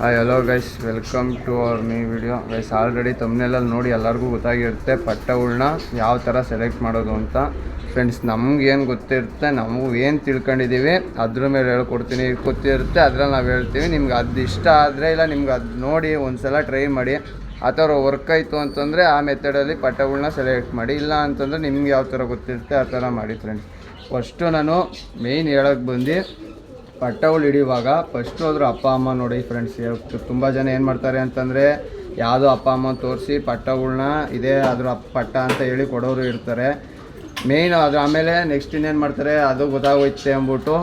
Hi hello guys welcome to our new video guys already ತಮ್ಮನೆಲ್ಲಲ್ಲಿ ನೋಡಿ ಎಲ್ಲರಿಗೂ ಗೊತ್ತಾಗಿರುತ್ತೆ ಪಟ್ಟಗಳನ್ನ ಯಾವ ಥರ ಸೆಲೆಕ್ಟ್ ಮಾಡೋದು ಅಂತ. ಫ್ರೆಂಡ್ಸ್ ನಮಗೇನು ಗೊತ್ತಿರುತ್ತೆ ನಮಗೂ ಏನು ತಿಳ್ಕೊಂಡಿದ್ದೀವಿ ಅದ್ರ ಮೇಲೆ ಹೇಳ್ಕೊಡ್ತೀನಿ. ಗೊತ್ತಿರುತ್ತೆ, ಅದ್ರಲ್ಲಿ ನಾವು ಹೇಳ್ತೀವಿ. ನಿಮ್ಗೆ ಅದು ಇಷ್ಟ ಆದರೆ ಇಲ್ಲ, ನಿಮ್ಗೆ ಅದು ನೋಡಿ ಒಂದು ಸಲ ಟ್ರೈ ಮಾಡಿ. ಆ ಥರ ವರ್ಕ್ ಆಯಿತು ಅಂತಂದರೆ ಆ ಮೆಥಡಲ್ಲಿ ಪಟ್ಟಗಳನ್ನ ಸೆಲೆಕ್ಟ್ ಮಾಡಿ. ಇಲ್ಲ ಅಂತಂದರೆ ನಿಮ್ಗೆ ಯಾವ ಥರ ಗೊತ್ತಿರುತ್ತೆ, ಆ ಥರ ಮಾಡಿ ಫ್ರೆಂಡ್ಸ್ ಫಸ್ಟು ನಾನು ಮೇಯ್ನ್ ಹೇಳೋಕ್ಕೆ ಬಂದು ಪಟ್ಟಗಳು ಹಿಡಿಯುವಾಗ ಫಸ್ಟ್ ಹೋದ್ರು ಅಪ್ಪ, ಅಮ್ಮ ನೋಡಿ ಫ್ರೆಂಡ್ಸ್ ತುಂಬ ಜನ ಏನು ಮಾಡ್ತಾರೆ ಅಂತಂದರೆ ಯಾವುದೋ ಅಪ್ಪ ಅಮ್ಮ ತೋರಿಸಿ ಪಟ್ಟಗಳನ್ನ ಇದೇ ಅದ್ರ ಪಟ್ಟ ಅಂತ ಹೇಳಿ ಕೊಡೋರು ಇರ್ತಾರೆ. ಮೇಯ್ನ್ ಅದು ಆಮೇಲೆ ನೆಕ್ಸ್ಟ್ ಇನ್ನೇನು ಮಾಡ್ತಾರೆ, ಅದು ಗೊತ್ತಾಗೋಯ್ತೆ ಅಂದ್ಬಿಟ್ಟು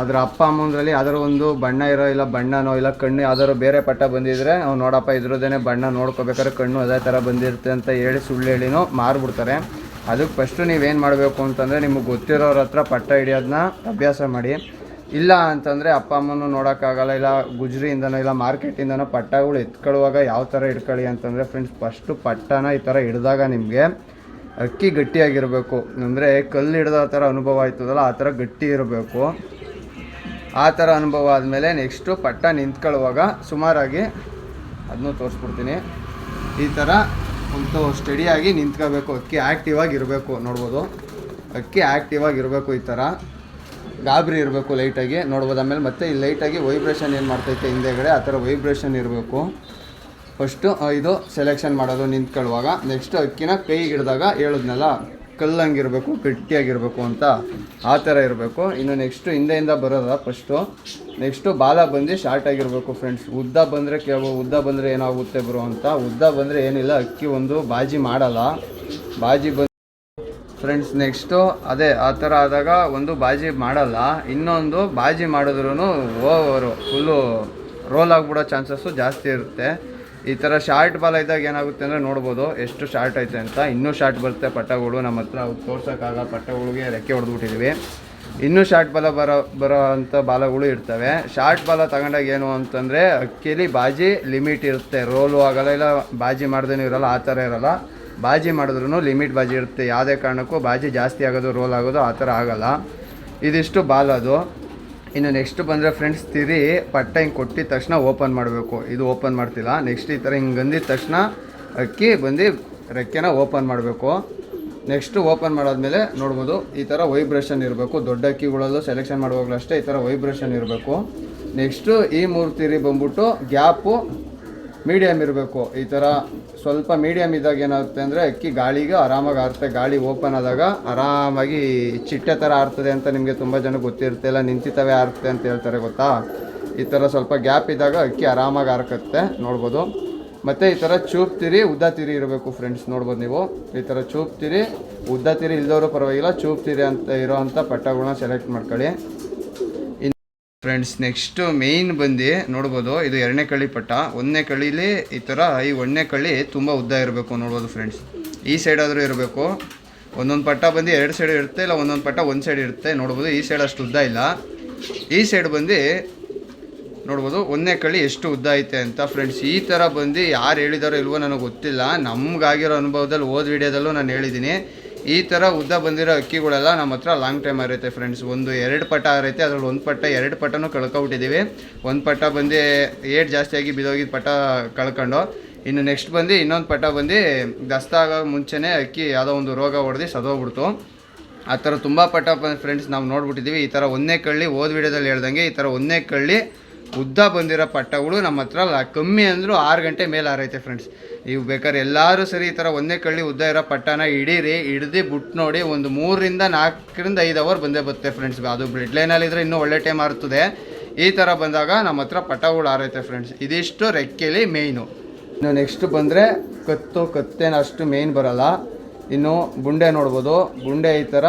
ಅದ್ರ ಅಪ್ಪ, ಅಮ್ಮಂದ್ರಲ್ಲಿ ಯಾವ್ದಾರು ಒಂದು ಬಣ್ಣ ಇರೋ ಇಲ್ಲ ಬಣ್ಣನೋ ಇಲ್ಲ ಕಣ್ಣು ಯಾವ್ದಾದ್ರು ಬೇರೆ ಪಟ್ಟ ಬಂದಿದ್ರೆ ಅವ್ನು ನೋಡಪ್ಪ ಇದ್ರದ್ದೇನೆ ಬಣ್ಣ ನೋಡ್ಕೋಬೇಕಾದ್ರೆ ಕಣ್ಣು ಅದೇ ಥರ ಬಂದಿರುತ್ತೆ ಅಂತ ಹೇಳಿ ಸುಳ್ಳು ಹೇಳಿನೋ ಮಾರ್ಬಿಡ್ತಾರೆ. ಅದಕ್ಕೆ ಫಸ್ಟು ನೀವೇನು ಮಾಡಬೇಕು ಅಂತಂದರೆ ನಿಮಗೆ ಗೊತ್ತಿರೋರ ಹತ್ರ ಪಟ್ಟ ಹಿಡಿಯೋದನ್ನ ಅಭ್ಯಾಸ ಮಾಡಿ. ಇಲ್ಲ ಅಂತಂದರೆ ಅಪ್ಪ ಅಮ್ಮನೂ ನೋಡೋಕ್ಕಾಗಲ್ಲ, ಇಲ್ಲ ಗುಜ್ರಿಯಿಂದನೋ, ಇಲ್ಲ ಮಾರ್ಕೆಟಿಂದನೋ ಪಟ್ಟಗಳು ಎತ್ಕೊಳ್ಳುವಾಗ ಯಾವ ಥರ ಇಟ್ಕೊಳ್ಳಿ ಅಂತಂದರೆ ಫ್ರೆಂಡ್ಸ್ ಫಸ್ಟು ಪಟ್ಟನ ಈ ಥರ ಹಿಡಿದಾಗ ನಿಮಗೆ ಅಕ್ಕಿ ಗಟ್ಟಿಯಾಗಿರಬೇಕು. ಅಂದರೆ ಕಲ್ಲು ಹಿಡ್ದ ಥರ ಅನುಭವ ಆಯ್ತದಲ್ಲ, ಆ ಥರ ಗಟ್ಟಿ ಇರಬೇಕು. ಆ ಥರ ಅನುಭವ ಆದಮೇಲೆ ನೆಕ್ಸ್ಟು ಪಟ್ಟ ನಿಂತ್ಕೊಳ್ಳುವಾಗ ಸುಮಾರಾಗಿ ಅದನ್ನೂ ತೋರಿಸ್ಬಿಡ್ತೀನಿ. ಈ ಥರ ಒಂದು ಸ್ಟಡಿಯಾಗಿ ನಿಂತ್ಕೋಬೇಕು, ಅಕ್ಕಿ ಆ್ಯಕ್ಟಿವ್ ಆಗಿ ಇರಬೇಕು ನೋಡ್ಬೋದು. ಅಕ್ಕಿ ಆ್ಯಕ್ಟಿವ್ ಆಗಿ ಇರಬೇಕು ಈ ಥರ ಗಾಬರಿ ಇರಬೇಕು ಲೈಟಾಗಿ ನೋಡ್ಬೋದು ಆಮೇಲೆ ಮತ್ತೆ ಈ ಲೈಟಾಗಿ ವೈಬ್ರೇಷನ್ ಏನು ಮಾಡ್ತೈತೆ ಹಿಂದೆಗಡೆ, ಆ ಥರ ವೈಬ್ರೇಷನ್ ಇರಬೇಕು. ಫಸ್ಟು ಇದು ಸೆಲೆಕ್ಷನ್ ಮಾಡೋದು ನಿಂತ್ಕೊಳ್ಳುವಾಗ. ನೆಕ್ಸ್ಟ್ ಅಕ್ಕಿನ ಕೈಗೆ ಹಿಡ್ದಾಗ ಹೇಳಿದ್ನಲ್ಲ, ಕಲ್ಲಂಗಿರಬೇಕು, ಗಟ್ಟಿಯಾಗಿರಬೇಕು ಅಂತ. ಆ ಥರ ಇರಬೇಕು. ಇನ್ನು ನೆಕ್ಸ್ಟು ಹಿಂದೆಯಿಂದ ಬರೋದ ಫಸ್ಟು ನೆಕ್ಸ್ಟು ಬಾಲ ಬಂದು ಶಾರ್ಟ್ ಆಗಿರಬೇಕು ಫ್ರೆಂಡ್ಸ್ ಉದ್ದ ಬಂದರೆ ಕೇಳ್ಬೋ, ಉದ್ದ ಬಂದರೆ ಏನಾಗುತ್ತೆ ಬರೋ ಅಂತ. ಉದ್ದ ಬಂದರೆ ಏನಿಲ್ಲ, ಅಕ್ಕಿ ಒಂದು ಬಾಜಿ ಮಾಡಲ್ಲ. ಬಾಜಿ ಬಂದು ಫ್ರೆಂಡ್ಸ್ ನೆಕ್ಸ್ಟು ಅದೇ, ಆ ಥರ ಆದಾಗ ಒಂದು ಬಾಜಿ ಮಾಡಲ್ಲ. ಇನ್ನೊಂದು ಬಾಜಿ ಮಾಡಿದ್ರೂ ಓವರು ಫುಲ್ಲು ರೋಲ್ ಆಗಿಬಿಡೋ ಚಾನ್ಸಸ್ಸು ಜಾಸ್ತಿ ಇರುತ್ತೆ. ಈ ಥರ ಶಾರ್ಟ್ ಬಾಲ್ ಇದ್ದಾಗ ಏನಾಗುತ್ತೆ ಅಂದರೆ ನೋಡ್ಬೋದು, ಎಷ್ಟು ಶಾರ್ಟ್ ಐತೆ ಅಂತ. ಇನ್ನೂ ಶಾರ್ಟ್ ಬರುತ್ತೆ, ಪಟ್ಟಗಳು ನಮ್ಮ ಹತ್ರ ಅವ್ರು ತೋರ್ಸೋಕ್ಕಾಗ ಪಟ್ಟಗಳಿಗೆ ರೆಕ್ಕೆ ಹೊಡೆದ್ಬಿಟ್ಟಿದ್ವಿ. ಇನ್ನೂ ಶಾರ್ಟ್ ಬಾಲ ಬರೋ ಬರೋ ಅಂಥ ಬಾಲಗಳು ಇರ್ತವೆ. ಶಾರ್ಟ್ ಬಾಲ ತಗೊಂಡಾಗ ಏನು ಅಂತಂದರೆ, ಅಕ್ಕಿಲಿ ಬಾಜಿ ಲಿಮಿಟ್ ಇರುತ್ತೆ. ರೋಲು ಆಗಲ್ಲ, ಇಲ್ಲ ಬಾಜಿ ಮಾಡ್ದೇನೂ ಇರಲ್ಲ, ಆ ಥರ ಇರಲ್ಲ. ಬಾಜಿ ಮಾಡಿದ್ರೂ ಲಿಮಿಟ್ ಬಾಜಿ ಇರುತ್ತೆ. ಯಾವುದೇ ಕಾರಣಕ್ಕೂ ಬಾಜಿ ಜಾಸ್ತಿ ಆಗೋದು, ರೋಲ್ ಆಗೋದು ಆ ಥರ ಆಗಲ್ಲ. ಇದಿಷ್ಟು ಬಾಲದು ಇನ್ನು ನೆಕ್ಸ್ಟ್ ಬಂದರೆ ಫ್ರೆಂಡ್ಸ್ ತಿರಿ, ಪಟ್ಟ ಹಿಂಗೆ ಕೊಟ್ಟಿದ ತಕ್ಷಣ ಓಪನ್ ಮಾಡಬೇಕು. ಇದು ಓಪನ್ ಮಾಡ್ತಿಲ್ಲ. ನೆಕ್ಸ್ಟ್ ಈ ಥರ ಹಿಂಗೆ ಬಂದಿದ ತಕ್ಷಣ ಅಕ್ಕಿ ಬಂದು ರೆಕ್ಕೆನ ಓಪನ್ ಮಾಡಬೇಕು. ನೆಕ್ಸ್ಟು ಓಪನ್ ಮಾಡಾದ್ಮೇಲೆ ನೋಡ್ಬೋದು ಈ ಥರ ವೈಬ್ರೇಷನ್ ಇರಬೇಕು. ದೊಡ್ಡ ಅಕ್ಕಿಗಳಲ್ಲೂ ಸೆಲೆಕ್ಷನ್ ಮಾಡುವಾಗಲೂ ಅಷ್ಟೇ ಈ ಥರ ವೈಬ್ರೇಷನ್ ಇರಬೇಕು. ನೆಕ್ಸ್ಟು ಈ ಮೂರು ತಿರಿ ಬಂದ್ಬಿಟ್ಟು ಗ್ಯಾಪು ಮೀಡಿಯಮ್ ಇರಬೇಕು. ಈ ಥರ ಸ್ವಲ್ಪ ಮೀಡಿಯಮ್ ಇದ್ದಾಗ ಏನಾಗುತ್ತೆ ಅಂದರೆ ಅಕ್ಕಿ ಗಾಳಿಗೆ ಆರಾಮಾಗಿ ಆರುತ್ತೆ ಗಾಳಿ ಓಪನ್ ಆದಾಗ ಆರಾಮಾಗಿ ಚಿಟ್ಟೆ ಥರ ಆರ್ತದೆ ಅಂತ ನಿಮಗೆ ತುಂಬ ಜನ ಗೊತ್ತಿರುತ್ತೆ. ಇಲ್ಲ ನಿಂತಿತವೆ ಆರುತ್ತೆ ಅಂತ ಹೇಳ್ತಾರೆ ಗೊತ್ತಾ? ಈ ಥರ ಸ್ವಲ್ಪ ಗ್ಯಾಪ್ ಇದ್ದಾಗ ಅಕ್ಕಿ ಆರಾಮಾಗಿ ಹಾರಕತ್ತೆ ನೋಡ್ಬೋದು. ಮತ್ತು ಈ ಥರ ಚೂಪ್ ತಿರಿ, ಉದ್ದ ತಿರಿ ಇರಬೇಕು ಫ್ರೆಂಡ್ಸ್ ನೋಡ್ಬೋದು ನೀವು. ಈ ಥರ ಚೂಪ್ ತಿರಿ, ಉದ್ದ ತಿರಿ ಇಲ್ದವರು ಪರವಾಗಿಲ್ಲ. ಚೂಪ್ ತಿರಿ ಅಂತ ಇರೋ ಅಂಥ ಪಟ್ಟಗಳನ್ನ ಸೆಲೆಕ್ಟ್ ಮಾಡ್ಕೊಳ್ಳಿ. ಫ್ರೆಂಡ್ಸ್ ನೆಕ್ಸ್ಟು ಮೇಯ್ನ್ ಬಂದು ನೋಡ್ಬೋದು. ಇದು ಎರಡನೇ ಕಳಿ ಪಟ್ಟ. ಒಂದನೇ ಕಳೀಲಿ ಈ ಥರ ಈ ಒಂದನೇ ಕಳಿ ತುಂಬ ಉದ್ದ ಇರಬೇಕು ನೋಡ್ಬೋದು ಫ್ರೆಂಡ್ಸ್ ಈ ಸೈಡ್ ಆದರೂ ಇರಬೇಕು. ಒಂದೊಂದು ಪಟ್ಟ ಬಂದು ಎರಡು ಸೈಡ್ ಇರುತ್ತೆ, ಇಲ್ಲ ಒಂದೊಂದು ಪಟ್ಟ ಒಂದು ಸೈಡ್ ಇರುತ್ತೆ ನೋಡ್ಬೋದು. ಈ ಸೈಡ್ ಅಷ್ಟು ಉದ್ದ ಇಲ್ಲ. ಈ ಸೈಡ್ ಬಂದು ನೋಡ್ಬೋದು ಒಂದನೇ ಕಳಿ ಎಷ್ಟು ಉದ್ದ ಐತೆ ಅಂತ ಫ್ರೆಂಡ್ಸ್ ಈ ಥರ ಬಂದು ಯಾರು ಹೇಳಿದಾರೋ ಇಲ್ವೋ ನನಗೆ ಗೊತ್ತಿಲ್ಲ. ನಮಗಾಗಿರೋ ಅನುಭವದಲ್ಲಿ ಓದ್ ವಿಡಿಯೋದಲ್ಲೂ ನಾನು ಹೇಳಿದ್ದೀನಿ ಈ ಥರ ಉದ್ದ ಬಂದಿರೋ ಅಕ್ಕಿಗಳೆಲ್ಲ ನಮ್ಮ ಹತ್ರ ಲಾಂಗ್ ಟೈಮ್ ಆರೈತೆ ಫ್ರೆಂಡ್ಸ್ ಒಂದು ಎರಡು ಪಟ ಆರೈತೆ ಅದರಲ್ಲಿ ಒಂದು ಪಟ್ಟ, ಎರಡು ಪಟ್ಟನೂ ಕಳ್ಕೊಬಿಟ್ಟಿದ್ದೀವಿ ಒಂದು ಪಟ್ಟ ಬಂದು ಏಟ್ ಜಾಸ್ತಿಯಾಗಿ ಬಿದೋಗಿದ್ದ ಪಟ ಕಳ್ಕೊಂಡು, ಇನ್ನು ನೆಕ್ಸ್ಟ್ ಬಂದು ಇನ್ನೊಂದು ಪಟ ಬಂದು ದಸ್ತಾಗೋ ಮುಂಚೆನೇ ಅಕ್ಕಿ ಯಾವುದೋ ಒಂದು ರೋಗ ಹೊಡೆದು ಸದೋಗ್ಬಿಡ್ತು. ಆ ಥರ ತುಂಬ ಪಟ ಫ್ರೆಂಡ್ಸ್ ನಾವು ನೋಡ್ಬಿಟ್ಟಿದ್ದೀವಿ ಈ ಥರ ಒಂದನೇ ಕಳ್ಳಿ ಓದ್ ವಿಡಿಯೋದಲ್ಲಿ ಹೇಳ್ದಂಗೆ ಈ ಥರ ಒಂದನೇ ಕಳ್ಳಿ ಉದ್ದ ಬಂದಿರೋ ಪಟ್ಟಗಳು ನಮ್ಮ ಹತ್ರ ಕಮ್ಮಿ ಅಂದರೂ ಆರು ಗಂಟೆ ಮೇಲೆ ಆರೈತೆ ಫ್ರೆಂಡ್ಸ್ ನೀವು ಬೇಕಾದ್ರೆ ಎಲ್ಲರೂ ಸರಿ ಈ ಥರ ಒಂದೇ ಕಳ್ಳಿ ಉದ್ದ ಇರೋ ಪಟ್ಟನ ಹಿಡೀರಿ, ಹಿಡ್ದು ಬಿಟ್ಟು ನೋಡಿ ಒಂದು ಮೂರರಿಂದ ನಾಲ್ಕರಿಂದ ಐದು ಅವರ್ ಬಂದೇ ಬರುತ್ತೆ ಫ್ರೆಂಡ್ಸ್ ಅದು ಬ್ಲಡ್ ಲೈನಲ್ಲಿ ಇದ್ರೆ ಇನ್ನೂ ಒಳ್ಳೆ ಟೈಮ್ ಆರ್ತದೆ ಈ ಥರ ಬಂದಾಗ ನಮ್ಮ ಹತ್ರ ಪಟ್ಟಗಳು ಆರೈತೆ ಫ್ರೆಂಡ್ಸ್ ಇದಿಷ್ಟು ರೆಕ್ಕೆಲಿ ಮೇಯ್ನು ಇನ್ನು ನೆಕ್ಸ್ಟ್ ಬಂದರೆ ಕತ್ತು ಕತ್ತೇನ ಅಷ್ಟು ಮೇಯ್ನ್ ಬರಲ್ಲ. ಇನ್ನು ಬುಂಡೆ ನೋಡ್ಬೋದು. ಬುಂಡೆ ಈ ಥರ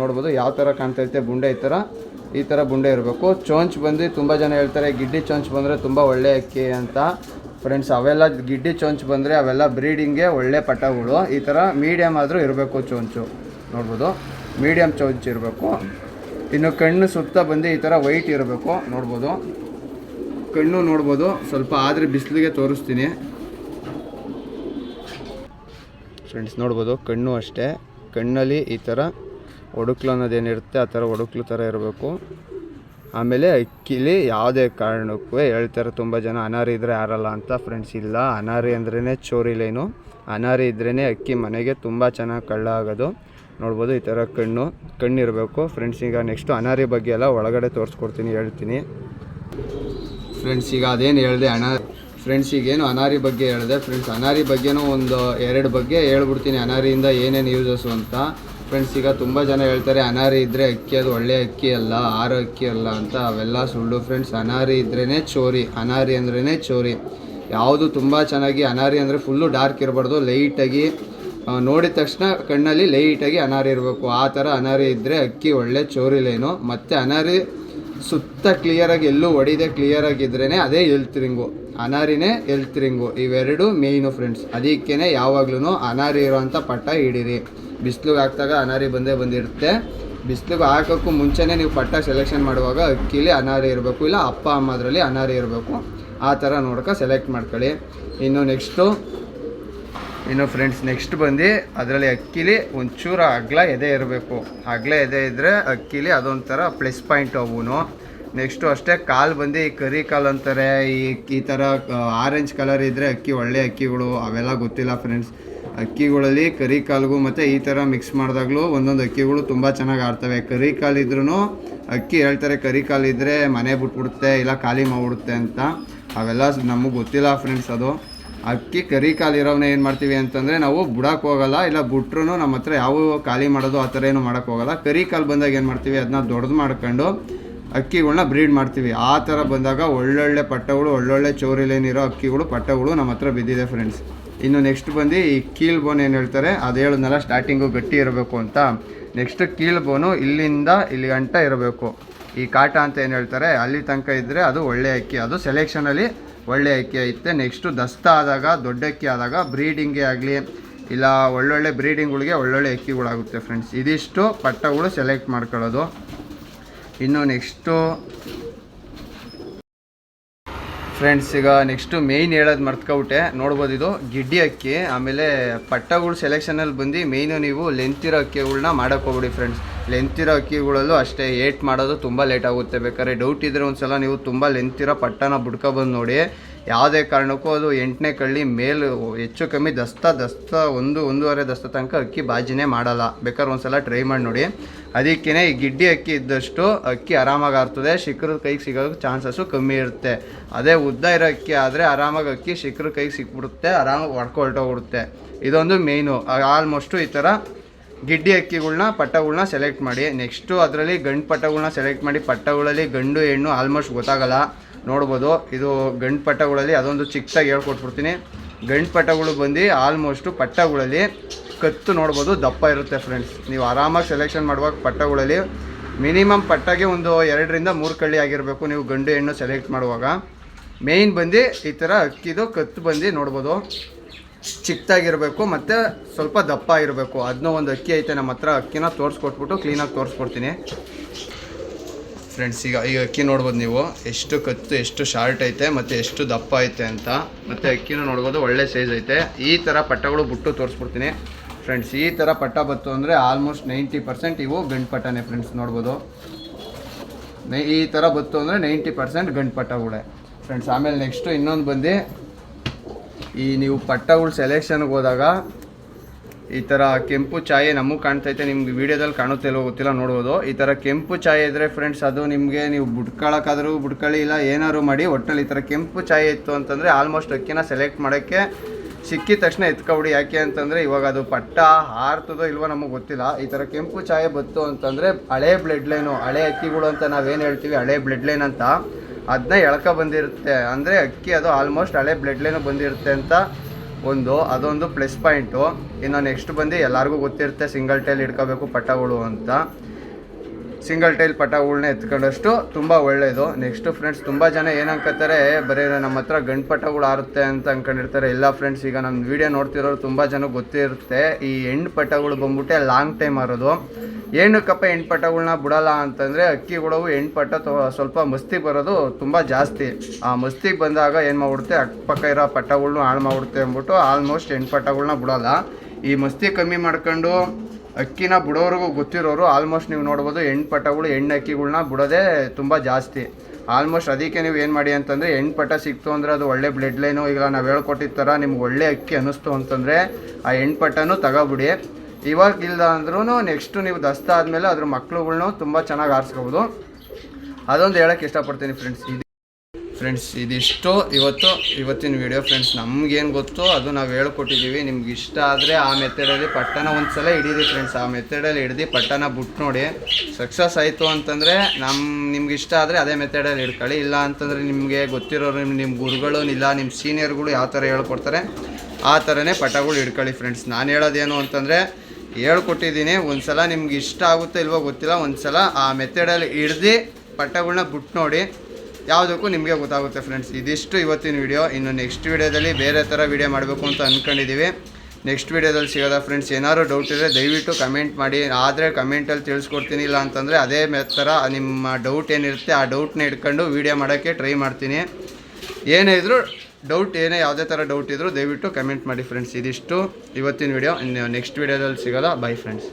ನೋಡ್ಬೋದು. ಯಾವ ಥರ ಕಾಣ್ತೈತೆ ಬುಂಡೆ ಈ ಥರ ಈ ಥರ ಬುಂಡೆ ಇರಬೇಕು. ಚೋಂಚ್ ಬಂದು ತುಂಬ ಜನ ಹೇಳ್ತಾರೆ, ಗಿಡ್ಡಿ ಚೋಂಚ್ ಬಂದರೆ ತುಂಬ ಒಳ್ಳೆ ಅಕ್ಕಿ ಅಂತ. ಫ್ರೆಂಡ್ಸ್ ಅವೆಲ್ಲ ಗಿಡ್ಡಿ ಚೋಂಚ್ ಬಂದರೆ ಅವೆಲ್ಲ ಬ್ರೀಡಿಂಗ್ಗೆ ಒಳ್ಳೆ ಪಟಗಳು. ಈ ಥರ ಮೀಡಿಯಮ್ ಆದರೂ ಇರಬೇಕು ಚೋಂಚು. ನೋಡ್ಬೋದು. ಮೀಡಿಯಮ್ ಚೋಂಚ್ ಇರಬೇಕು. ಇನ್ನು ಕಣ್ಣು ಸುತ್ತ ಬಂದು ಈ ಥರ ವೈಟ್ ಇರಬೇಕು. ನೋಡ್ಬೋದು. ಕಣ್ಣು ನೋಡ್ಬೋದು. ಸ್ವಲ್ಪ ಆದರೆ ಬಿಸಿಲಿಗೆ ತೋರಿಸ್ತೀನಿ. ಫ್ರೆಂಡ್ಸ್ ನೋಡ್ಬೋದು. ಕಣ್ಣು ಅಷ್ಟೇ. ಕಣ್ಣಲ್ಲಿ ಈ ಥರ ಒಡುಕ್ಲು ಅನ್ನೋದೇನಿರುತ್ತೆ ಆ ಥರ ಒಡುಕ್ಲು ಥರ ಇರಬೇಕು. ಆಮೇಲೆ ಅಕ್ಕಿಲಿ ಯಾವುದೇ ಕಾರಣಕ್ಕೂ ಹೇಳ್ತಾರೆ ತುಂಬ ಜನ ಅನಾರಿ ಇದ್ದರೆ ಯಾರಲ್ಲ ಅಂತ ಫ್ರೆಂಡ್ಸ್ ಇಲ್ಲ. ಅನಾರಿ ಅಂದ್ರೇ ಚೋರಿ ಲೈನು. ಅನಾರಿ ಇದ್ರೇ ಅಕ್ಕಿ ಮನೆಗೆ ತುಂಬ ಚೆನ್ನಾಗಿ ಕಳ್ಳ ಆಗೋದು ನೋಡ್ಬೋದು ಈ ಥರ ಕಣ್ಣು, ಕಣ್ಣಿರಬೇಕು. ಫ್ರೆಂಡ್ಸ್ ಈಗ ನೆಕ್ಸ್ಟು ಅನಾರಿ ಬಗ್ಗೆ ಎಲ್ಲ ಒಳಗಡೆ ತೋರಿಸ್ಕೊಡ್ತೀನಿ, ಹೇಳ್ತೀನಿ. ಫ್ರೆಂಡ್ಸ್ ಈಗ ಅದೇನು ಹೇಳಿದೆ ಅಣ ಫ್ರೆಂಡ್ಸ್ ಈಗೇನು ಅನಾರಿ ಬಗ್ಗೆ ಹೇಳಿದೆ. ಫ್ರೆಂಡ್ಸ್ ಅನಾರಿ ಬಗ್ಗೆನೂ ಒಂದು ಎರಡು ಬಗ್ಗೆ ಹೇಳ್ಬಿಡ್ತೀನಿ. ಅನಾರಿಯಿಂದ ಏನೇನು ಯೂಸಸ್ಸು ಅಂತ. ಫ್ರೆಂಡ್ಸ್ ಈಗ ತುಂಬ ಜನ ಹೇಳ್ತಾರೆ, ಅನಾರಿ ಇದ್ದರೆ ಅಕ್ಕಿ, ಅದು ಒಳ್ಳೆ ಅಕ್ಕಿ ಅಲ್ಲ, ಆರು ಅಕ್ಕಿ ಅಲ್ಲ ಅಂತ ಅವೆಲ್ಲ ಸುಳ್ಳು ಫ್ರೆಂಡ್ಸ್ ಅನಾರಿ ಇದ್ರೇ ಚೋರಿ, ಅನಾರಿ ಅಂದ್ರೇ ಚೋರಿ. ಯಾವುದು ತುಂಬ ಚೆನ್ನಾಗಿ ಅನಾರಿ ಅಂದರೆ ಫುಲ್ಲು ಡಾರ್ಕ್ ಇರಬಾರ್ದು ಲೈಟಾಗಿ ನೋಡಿದ ತಕ್ಷಣ ಕಣ್ಣಲ್ಲಿ ಲೈಟಾಗಿ ಅನಾರಿ ಇರಬೇಕು. ಆ ಥರ ಅನಾರಿ ಇದ್ದರೆ ಅಕ್ಕಿ ಒಳ್ಳೆ ಚೋರಿಲೇನು ಮತ್ತು ಅನಾರಿ ಸುತ್ತ ಕ್ಲಿಯರಾಗಿ ಎಲ್ಲೂ ಒಡಿದೆ ಕ್ಲಿಯರ್ ಆಗಿದ್ರೇ ಅದೇ ಎಲ್ತ್ರಿಂಗು ಅನಾರಿನೇ ಎಲ್ತ್ರಿಂಗು ಇವೆರಡು ಮೇಯ್ನು ಫ್ರೆಂಡ್ಸ್ ಅದಕ್ಕೇ ಯಾವಾಗ್ಲೂ ಅನಾರಿ ಇರೋವಂಥ ಪಟ್ಟ ಹಿಡೀರಿ. ಬಿಸಿಲಿಗೆ ಹಾಕಿದಾಗ ಅನಾರಿ ಬಂದೇ ಬಂದಿರುತ್ತೆ. ಬಿಸಿಲಿಗೆ ಹಾಕೋಕ್ಕೂ ಮುಂಚೆನೇ ನೀವು ಪಟ್ಟ ಸೆಲೆಕ್ಷನ್ ಮಾಡುವಾಗ ಅಕ್ಕಿಲಿ ಅನಾರಿ ಇರಬೇಕು, ಇಲ್ಲ ಅಪ್ಪ ಅಮ್ಮದ್ರಲ್ಲಿ ಅನಾರಿ ಇರಬೇಕು. ಆ ಥರ ನೋಡ್ಕೊ ಸೆಲೆಕ್ಟ್ ಮಾಡ್ಕೊಳ್ಳಿ. ಇನ್ನು ನೆಕ್ಸ್ಟು ಇನ್ನು ಫ್ರೆಂಡ್ಸ್ ನೆಕ್ಸ್ಟ್ ಬಂದು ಅದರಲ್ಲಿ ಅಕ್ಕಿಲಿ ಒಂಚೂರು ಅಗ್ಲ ಎದೆ ಇರಬೇಕು. ಅಗ್ಲ ಎದೆ ಇದ್ದರೆ ಅಕ್ಕಿಲಿ ಅದೊಂಥರ ಪ್ಲಸ್ ಪಾಯಿಂಟ್ ಅವನು. ನೆಕ್ಸ್ಟು ಅಷ್ಟೇ ಕಾಲು ಬಂದು ಈ ಕರಿ ಕಾಲು ಅಂತಾರೆ, ಈ ಈ ಥರ ಆರೆಂಜ್ ಕಲರ್ ಇದ್ದರೆ ಅಕ್ಕಿ, ಒಳ್ಳೆ ಅಕ್ಕಿಗಳು, ಅವೆಲ್ಲ ಗೊತ್ತಿಲ್ಲ ಫ್ರೆಂಡ್ಸ್ ಅಕ್ಕಿಗಳಲ್ಲಿ ಕರಿ ಕಾಲ್ಗೂ ಮತ್ತು ಈ ಥರ ಮಿಕ್ಸ್ ಮಾಡಿದಾಗಲೂ ಒಂದೊಂದು ಅಕ್ಕಿಗಳು ತುಂಬ ಚೆನ್ನಾಗಿ ಆಡ್ತವೆ. ಕರಿ ಕಾಲಿದ್ರೂ ಅಕ್ಕಿ ಹೇಳ್ತಾರೆ ಕರಿ ಕಾಲು ಇದ್ದರೆ ಮನೆ ಬಿಟ್ಬಿಡುತ್ತೆ ಇಲ್ಲ ಖಾಲಿ ಮಾಡ್ಬಿಡುತ್ತೆ ಅಂತ. ಅವೆಲ್ಲ ನಮಗೆ ಗೊತ್ತಿಲ್ಲ ಫ್ರೆಂಡ್ಸ್ ಅದು. ಅಕ್ಕಿ ಕರಿ ಕಾಲು ಇರೋವನ್ನ ಏನು ಮಾಡ್ತೀವಿ ಅಂತಂದರೆ ನಾವು ಬುಡಕ್ಕೆ ಹೋಗಲ್ಲ, ಇಲ್ಲ ಬಿಟ್ರೂ ನಮ್ಮ ಹತ್ರ ಯಾವ ಖಾಲಿ ಮಾಡೋದು ಆ ಥರ ಏನು ಮಾಡೋಕ್ಕೆ ಹೋಗಲ್ಲ. ಕರಿ ಕಾಲು ಬಂದಾಗ ಏನು ಮಾಡ್ತೀವಿ ಅದನ್ನ ದೊಡ್ಡದು ಮಾಡ್ಕೊಂಡು ಅಕ್ಕಿಗಳನ್ನ ಬ್ರೀಡ್ ಮಾಡ್ತೀವಿ. ಆ ಥರ ಬಂದಾಗ ಒಳ್ಳೊಳ್ಳೆ ಪಟ್ಟಗಳು, ಒಳ್ಳೊಳ್ಳೆ ಚೌರಿಲೇನಿರೋ ಅಕ್ಕಿಗಳು, ಪಟ್ಟಗಳು ನಮ್ಮ ಹತ್ರ ಬಿದ್ದಿದೆ ಫ್ರೆಂಡ್ಸ್ ಇನ್ನು ನೆಕ್ಸ್ಟ್ ಬಂದು ಈ ಕೀಲ್ ಬೋನ್ ಏನು ಹೇಳ್ತಾರೆ, ಅದು ಹೇಳಿದ್ನಲ್ಲ ಸ್ಟಾರ್ಟಿಂಗು ಗಟ್ಟಿ ಇರಬೇಕು ಅಂತ. ನೆಕ್ಸ್ಟ್ ಕೀಲ್ ಬೋನು ಇಲ್ಲಿಂದ ಇಲ್ಲಿ ಗಂಟ ಇರಬೇಕು. ಈ ಕಾಟ ಅಂತ ಏನು ಹೇಳ್ತಾರೆ, ಅಲ್ಲಿ ತನಕ ಇದ್ದರೆ ಅದು ಒಳ್ಳೆ ಅಕ್ಕಿ, ಅದು ಸೆಲೆಕ್ಷನಲ್ಲಿ ಒಳ್ಳೆ ಅಕ್ಕಿ ಐತೆ. ನೆಕ್ಸ್ಟು ದಸ್ತ ಆದಾಗ, ದೊಡ್ಡ ಅಕ್ಕಿ ಆದಾಗ ಬ್ರೀಡಿಂಗೇ ಆಗಲಿ, ಇಲ್ಲ ಒಳ್ಳೊಳ್ಳೆ ಬ್ರೀಡಿಂಗ್ಗಳಿಗೆ ಒಳ್ಳೊಳ್ಳೆ ಅಕ್ಕಿಗಳಾಗುತ್ತೆ ಫ್ರೆಂಡ್ಸ್ ಇದಿಷ್ಟು ಪಟ್ಟಗಳು ಸೆಲೆಕ್ಟ್ ಮಾಡ್ಕೊಳ್ಳೋದು. ಇನ್ನು ನೆಕ್ಸ್ಟು ಫ್ರೆಂಡ್ಸ್ ಈಗ ನೆಕ್ಸ್ಟು ಮೇಯ್ನ್ ಹೇಳೋದು ಮರ್ತ್ಕೊಬಿಟ್ಟೆ. ನೋಡ್ಬೋದು ಇದು ಗಿಡ್ಡಿ ಅಕ್ಕಿ, ಆಮೇಲೆ ಪಟ್ಟಗಳು ಸೆಲೆಕ್ಷನಲ್ಲಿ ಬಂದು ಮೇಯ್ನು ನೀವು ಲೆಂತ್ ಇರೋ ಅಕ್ಕಿಗಳ್ನ ಮಾಡೋಕೆ ಹೋಗ್ಬಿಡಿ ಫ್ರೆಂಡ್ಸ್ ಲೆಂತ್ ಇರೋ ಅಕ್ಕಿಗಳಲ್ಲೂ ಅಷ್ಟೇ, ಏಟ್ ಮಾಡೋದು ತುಂಬ ಲೇಟ್ ಆಗುತ್ತೆ. ಬೇಕಾದ್ರೆ ಡೌಟ್ ಇದ್ದರೆ ಒಂದ್ಸಲ ನೀವು ತುಂಬ ಲೆಂತ್ ಇರೋ ಪಟ್ಟನ ಬುಡ್ಕೊಬಂದು ನೋಡಿ. ಯಾವುದೇ ಕಾರಣಕ್ಕೂ ಅದು ಎಂಟನೇ ಕಳ್ಳಿ ಮೇಲು, ಹೆಚ್ಚು ಕಮ್ಮಿ ದಸ್ತ ದಸ್ತ ಒಂದು, ಒಂದೂವರೆ ದಸ್ತ ತನಕ ಅಕ್ಕಿ ಬಾಜಿನೇ ಮಾಡಲ್ಲ. ಬೇಕಾದ್ರೆ ಒಂದ್ಸಲ ಟ್ರೈ ಮಾಡಿ ನೋಡಿ. ಅದಕ್ಕೇ ಈ ಗಿಡ್ಡಿ ಅಕ್ಕಿ ಇದ್ದಷ್ಟು ಅಕ್ಕಿ ಆರಾಮಾಗಿ ಆರ್ತದೆ. ಶಿಖರದ ಕೈಗೆ ಸಿಗೋಕ್ಕೆ ಚಾನ್ಸಸ್ಸು ಕಮ್ಮಿ ಇರುತ್ತೆ. ಅದೇ ಉದ್ದ ಇರೋ ಅಕ್ಕಿ ಆದರೆ ಆರಾಮಾಗಿ ಅಕ್ಕಿ ಶಿಖರ ಕೈಗೆ ಸಿಕ್ಬಿಡುತ್ತೆ. ಆರಾಮಾಗಿ ಹೊಡ್ಕೊಳ್ಟೋಗ್ಬಿಡುತ್ತೆ ಇದೊಂದು ಮೇಯ್ನು ಆಲ್ಮೋಸ್ಟು ಈ ಥರ ಗಿಡ್ಡಿ ಅಕ್ಕಿಗಳ್ನ ಪಟ್ಟಗಳನ್ನ ಸೆಲೆಕ್ಟ್ ಮಾಡಿ. ನೆಕ್ಸ್ಟು ಅದರಲ್ಲಿ ಗಂಡು ಪಟ್ಟಗಳನ್ನ ಸೆಲೆಕ್ಟ್ ಮಾಡಿ. ಪಟ್ಟಗಳಲ್ಲಿ ಗಂಡು, ಹೆಣ್ಣು ಆಲ್ಮೋಸ್ಟ್ ಗೊತ್ತಾಗಲ್ಲ. ನೋಡ್ಬೋದು. ಇದು ಗಂಡು ಪಟ್ಟಗಳಲ್ಲಿ ಅದೊಂದು ಚಿಕ್ಕದಾಗಿ ಹೇಳ್ಕೊಟ್ಬಿಡ್ತೀನಿ. ಗಂಡು ಪಟ್ಟಗಳು ಬಂದು ಆಲ್ಮೋಸ್ಟು ಪಟ್ಟಗಳಲ್ಲಿ ಕತ್ತು ನೋಡ್ಬೋದು, ದಪ್ಪ ಇರುತ್ತೆ ಫ್ರೆಂಡ್ಸ್ ನೀವು ಆರಾಮಾಗಿ ಸೆಲೆಕ್ಷನ್ ಮಾಡುವಾಗ ಪಟ್ಟಗಳಲ್ಲಿ ಮಿನಿಮಮ್ ಪಟ್ಟಗೆ ಒಂದು ಎರಡರಿಂದ ಮೂರು ಕಳ್ಳಿ ಆಗಿರಬೇಕು ನೀವು ಗಂಡು ಹೆಣ್ಣು ಸೆಲೆಕ್ಟ್ ಮಾಡುವಾಗ. ಮೇಯ್ನ್ ಬಂದು ಈ ಥರ ಅಕ್ಕಿದು ಕತ್ತು ಬಂದು ನೋಡ್ಬೋದು. ಚಿಕ್ಕದಾಗಿರಬೇಕು ಮತ್ತು ಸ್ವಲ್ಪ ದಪ್ಪ ಇರಬೇಕು. ಅದನ್ನ ಒಂದು ಅಕ್ಕಿ ಐತೆ ನಮ್ಮ ಹತ್ರ, ಅಕ್ಕಿನ ತೋರಿಸ್ಕೊಟ್ಬಿಟ್ಟು ಕ್ಲೀನಾಗಿ ತೋರಿಸ್ಕೊಡ್ತೀನಿ. ಫ್ರೆಂಡ್ಸ್ ಈಗ ಈಗ ಅಕ್ಕಿ ನೋಡ್ಬೋದು ನೀವು. ಎಷ್ಟು ಕತ್ತು, ಎಷ್ಟು ಶಾರ್ಟ್ ಐತೆ ಮತ್ತು ಎಷ್ಟು ದಪ್ಪ ಐತೆ ಅಂತ. ಮತ್ತು ಅಕ್ಕಿನೂ ನೋಡ್ಬೋದು ಒಳ್ಳೆ ಸೈಜ್ ಐತೆ. ಈ ಥರ ಪಟ್ಟಗಳು ಬಿಟ್ಟು ತೋರಿಸ್ಬಿಡ್ತೀನಿ. ಫ್ರೆಂಡ್ಸ್ ಈ ಥರ ಪಟ್ಟ ಬತ್ತು ಅಂದರೆ ಆಲ್ಮೋಸ್ಟ್ ನೈಂಟಿ ಪರ್ಸೆಂಟ್ ಇವು ಗಂಡು ಪಟ್ಟನೇ ಫ್ರೆಂಡ್ಸ್ ನೋಡ್ಬೋದು. ನೈ ಈ ಥರ ಬತ್ತು ಅಂದರೆ ನೈಂಟಿ ಪರ್ಸೆಂಟ್ ಗಂಡು ಪಟ್ಟಗಳೇ. ಫ್ರೆಂಡ್ಸ್ ಆಮೇಲೆ ನೆಕ್ಸ್ಟು ಇನ್ನೊಂದು ಬಂದು ಈ ನೀವು ಪಟ್ಟಗಳು ಸೆಲೆಕ್ಷನ್ಗೆ ಹೋದಾಗ ಈ ಥರ ಕೆಂಪು ಛಾಯೆ ನಮಗೆ ಕಾಣ್ತೈತೆ, ನಿಮ್ಗೆ ವಿಡಿಯೋದಲ್ಲಿ ಕಾಣುತ್ತೆ ಗೊತ್ತಿಲ್ಲ, ನೋಡ್ಬೋದು. ಈ ಥರ ಕೆಂಪು ಛಾಯೆ ಇದ್ರೆ ಫ್ರೆಂಡ್ಸ್ ಅದು ನಿಮಗೆ ನೀವು ಬುಡ್ಕೊಳಕ್ಕಾದ್ರೂ ಬುಡ್ಕೊಳ್ಳಿ ಇಲ್ಲ, ಏನಾದ್ರು ಮಾಡಿ, ಒಟ್ಟಲ್ಲಿ ಈ ಥರ ಕೆಂಪು ಛಾಯೆ ಇತ್ತು ಅಂತಂದರೆ ಆಲ್ಮೋಸ್ಟ್ ಅಕ್ಕಿನ ಸೆಲೆಕ್ಟ್ ಮಾಡೋಕ್ಕೆ ಸಿಕ್ಕಿದ ತಕ್ಷಣ ಎತ್ಕೊಬಿಡಿ. ಯಾಕೆ ಅಂತಂದರೆ ಇವಾಗ ಅದು ಪಟ್ಟ ಹಾರ್ತದೋ ಇಲ್ವೋ ನಮಗೆ ಗೊತ್ತಿಲ್ಲ. ಈ ಥರ ಕೆಂಪು ಛಾಯೆ ಬತ್ತು ಅಂತಂದರೆ ಹಳೆ ಬ್ಲಡ್ ಲೈನು ಹಳೆ ಅಕ್ಕಿಗಳು ಅಂತ ನಾವೇನು ಹೇಳ್ತೀವಿ, ಹಳೆ ಬ್ಲಡ್ ಲೈನ್ ಅಂತ. ಅದನ್ನ ಎಳ್ಕ ಬಂದಿರುತ್ತೆ. ಅಂದರೆ ಅಕ್ಕಿ ಅದು ಆಲ್ಮೋಸ್ಟ್ ಹಳೆ ಬ್ಲಡ್ ಲೈನು ಬಂದಿರುತ್ತೆ ಅಂತ ಒಂದು ಅದೊಂದು ಪ್ಲಸ್ ಪಾಯಿಂಟು ಇನ್ನು ನೆಕ್ಸ್ಟ್ ಬಂದು ಎಲ್ಲರಿಗೂ ಗೊತ್ತಿರುತ್ತೆ ಸಿಂಗಲ್ ಟೈಲ್ ಇಟ್ಕೋಬೇಕು ಪಟ್ಟಗಳು ಅಂತ. ಸಿಂಗಲ್ ಟೈಲ್ ಪಟಗಳನ್ನ ಎತ್ಕೊಂಡಷ್ಟು ತುಂಬ ಒಳ್ಳೆಯದು ನೆಕ್ಸ್ಟ್ ಫ್ರೆಂಡ್ಸ್ ತುಂಬ ಜನ ಏನು ಅನ್ಕೋತಾರೆ ಬರೀ ನಮ್ಮ ಹತ್ರ ಗಂಡು ಪಟಗಳು ಆರುತ್ತೆ ಅಂತ ಅನ್ಕೊಂಡಿರ್ತಾರೆ. ಎಲ್ಲ ಫ್ರೆಂಡ್ಸ್ ಈಗ ನಮ್ಮ ವೀಡಿಯೋ ನೋಡ್ತಿರೋರು ತುಂಬ ಜನ ಗೊತ್ತಿರುತ್ತೆ, ಈ ಹೆಣ್ಣು ಪಟಗಳು ಬಂದ್ಬಿಟ್ಟೆ ಲಾಂಗ್ ಟೈಮ್ ಆರೋದು. ಏನಕ್ಕಪ್ಪ ಹೆಣ್ಣು ಪಟಗಳನ್ನ ಬಿಡಲ್ಲ ಅಂತಂದರೆ ಅಕ್ಕಿಗಳು ಹೆಣ್ಣು ಪಟ ಸ್ವಲ್ಪ ಮಸ್ತಿ ಬರೋದು ತುಂಬ ಜಾಸ್ತಿ. ಆ ಮಸ್ತಿಗೆ ಬಂದಾಗ ಏನು ಮಾಡ್ಬಿಡುತ್ತೆ, ಅಕ್ಕಪಕ್ಕ ಇರೋ ಪಟಗಳನ್ನೂ ಹಾಳು ಮಾಡ್ಬಿಡುತ್ತೆ ಅಂದ್ಬಿಟ್ಟು ಆಲ್ಮೋಸ್ಟ್ ಹೆಣ್ಣು ಪಟಗಳನ್ನ ಬಿಡಲ್ಲ. ಈ ಮಸ್ತಿ ಕಮ್ಮಿ ಮಾಡ್ಕೊಂಡು ಅಕ್ಕಿನ ಬಿಡೋರಿಗೂ ಗೊತ್ತಿರೋರು ಆಲ್ಮೋಸ್ಟ್ ನೀವು ನೋಡ್ಬೋದು ಹೆಣ್ಣು ಪಟಗಳು, ಹೆಣ್ಣು ಅಕ್ಕಿಗಳನ್ನ ಬಿಡೋದೇ ತುಂಬ ಜಾಸ್ತಿ. ಆಲ್ಮೋಸ್ಟ್ ಅದಕ್ಕೆ ನೀವು ಏನು ಮಾಡಿ ಅಂತಂದರೆ ಹೆಣ್ಣು ಪಟ ಸಿಕ್ತು ಅಂದರೆ ಅದು ಒಳ್ಳೆ ಬ್ಲಡ್ ಲೈನು ಈಗ ನಾವು ಹೇಳ್ಕೊಟ್ಟಿದ್ದ ಥರ ನಿಮ್ಗೆ ಒಳ್ಳೆ ಅಕ್ಕಿ ಅನ್ನಿಸ್ತು ಅಂತಂದರೆ ಆ ಹೆಣ್ಣು ಪಟನೂ ತಗೋಬಿಡಿ. ಇವಾಗ ಇಲ್ಲ ಅಂದ್ರೂ ನೆಕ್ಸ್ಟು ನೀವು ದಸ್ತ ಆದಮೇಲೆ ಅದ್ರ ಮಕ್ಳುಗಳ್ನು ತುಂಬ ಚೆನ್ನಾಗಿ ಆರಿಸ್ಕೋಬೋದು. ಅದೊಂದು ಹೇಳೋಕ್ಕೆ ಇಷ್ಟಪಡ್ತೀನಿ ಫ್ರೆಂಡ್ಸ್ ಇದು ಫ್ರೆಂಡ್ಸ್ ಇದಿಷ್ಟು ಇವತ್ತು, ಇವತ್ತಿನ ವಿಡಿಯೋ ಫ್ರೆಂಡ್ಸ್ ನಮಗೇನು ಗೊತ್ತು ಅದು ನಾವು ಹೇಳ್ಕೊಟ್ಟಿದ್ದೀವಿ ನಿಮ್ಗೆ ಇಷ್ಟ ಆದರೆ ಆ ಮೆಥಡಲ್ಲಿ ಪಟ್ಟಣ ಒಂದು ಸಲ ಹಿಡೀರಿ ಫ್ರೆಂಡ್ಸ್ ಆ ಮೆಥಡಲ್ಲಿ ಹಿಡ್ದು ಪಟ್ಟಣ ಬಿಟ್ಟು ನೋಡಿ. ಸಕ್ಸಸ್ ಆಯಿತು ಅಂತಂದರೆ ನಮ್ಮ ನಿಮ್ಗೆ ಇಷ್ಟ ಆದರೆ ಅದೇ ಮೆಥಡಲ್ಲಿ ಹಿಡ್ಕೊಳ್ಳಿ. ಇಲ್ಲ ಅಂತಂದರೆ ನಿಮಗೆ ಗೊತ್ತಿರೋರು ನಿಮ್ಮ ನಿಮ್ಮ ಗುರುಗಳು ಇಲ್ಲ ನಿಮ್ಮ ಸೀನಿಯರ್ಗಳು ಯಾವ ಥರ ಹೇಳ್ಕೊಡ್ತಾರೆ, ಆ ಥರನೇ ಪಟಗಳು ಹಿಡ್ಕೊಳ್ಳಿ ಫ್ರೆಂಡ್ಸ್ ನಾನು ಹೇಳೋದೇನು ಅಂತಂದರೆ ಹೇಳ್ಕೊಟ್ಟಿದ್ದೀನಿ ಒಂದು ಸಲ ನಿಮ್ಗೆ ಇಷ್ಟ ಆಗುತ್ತೋ ಇಲ್ವೋ ಗೊತ್ತಿಲ್ಲ. ಒಂದು ಸಲ ಆ ಮೆಥಡಲ್ಲಿ ಹಿಡ್ದು ಪಟ್ಟಗಳನ್ನ ಬಿಟ್ಟು ನೋಡಿ. ಯಾವುದಕ್ಕೂ ನಿಮಗೆ ಗೊತ್ತಾಗುತ್ತೆ ಫ್ರೆಂಡ್ಸ್ ಇದಿಷ್ಟು ಇವತ್ತಿನ ವಿಡಿಯೋ ಇನ್ನು ನೆಕ್ಸ್ಟ್ ವಿಡಿಯೋದಲ್ಲಿ ಬೇರೆ ಥರ ವಿಡಿಯೋ ಮಾಡಬೇಕು ಅಂತ ಅಂದ್ಕೊಂಡಿದ್ದೀವಿ ನೆಕ್ಸ್ಟ್ ವಿಡಿಯೋದಲ್ಲಿ ಸಿಗೋದ ಫ್ರೆಂಡ್ಸ್ ಏನಾದ್ರು ಡೌಟ್ ಇದ್ದರೆ ದಯವಿಟ್ಟು ಕಮೆಂಟ್ ಮಾಡಿ. ಆದರೆ ಕಮೆಂಟಲ್ಲಿ ತಿಳಿಸ್ಕೊಡ್ತೀನಿ, ಇಲ್ಲ ಅಂತಂದರೆ ಅದೇ ಥರ ನಿಮ್ಮ ಡೌಟ್ ಏನಿರುತ್ತೆ ಆ ಡೌಟ್ನ ಇಟ್ಕೊಂಡು ವಿಡಿಯೋ ಮಾಡೋಕ್ಕೆ ಟ್ರೈ ಮಾಡ್ತೀನಿ. ಏನೇ ಇದ್ದರೂ ಡೌಟ್ ಏನೇ ಯಾವುದೇ ಥರ ಡೌಟ್ ಇದ್ದರೂ ದಯವಿಟ್ಟು ಕಮೆಂಟ್ ಮಾಡಿ ಫ್ರೆಂಡ್ಸ್ ಇದಿಷ್ಟು ಇವತ್ತಿನ ವಿಡಿಯೋ ಇನ್ನು ನೆಕ್ಸ್ಟ್ ವಿಡಿಯೋದಲ್ಲಿ ಸಿಗೋಲ್ಲ ಬೈ ಫ್ರೆಂಡ್ಸ್